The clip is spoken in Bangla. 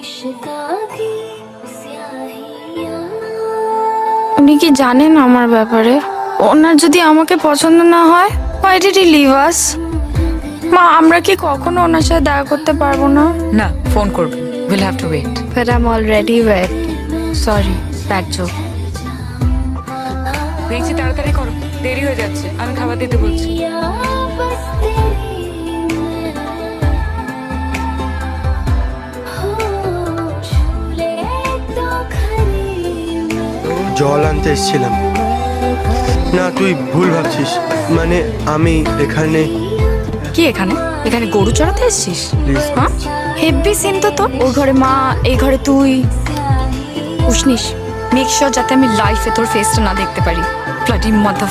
इश्का की स्याहियां উনি কি জানেন আমার ব্যাপারে ওনার যদি আমাকে পছন্দ না হয় why did he leave us মা আমরা কি কখনো ওনার সাথে দেখা করতে পারবো না না ফোন করবে will have to wait but I am already wait sorry bad joke দেখছি তাড়াতাড়ি করো দেরি হয়ে যাচ্ছে আমি খাবার দিতে বলছি জল আনতে এসেছিলাম। না তুই ভুল ভাবছিস। মানে আমি এখানে কি এখানে? এখানে গরু চড়াতে এসেছিস? হ্যাঁ? হেভি সিন তো তোর। ওর ঘরে মা এই ঘরে তুই। উষ্ণিস মেক শিওর যাতে আমি লাইফে তোর ফেসটা না দেখতে পারি। Bloody mother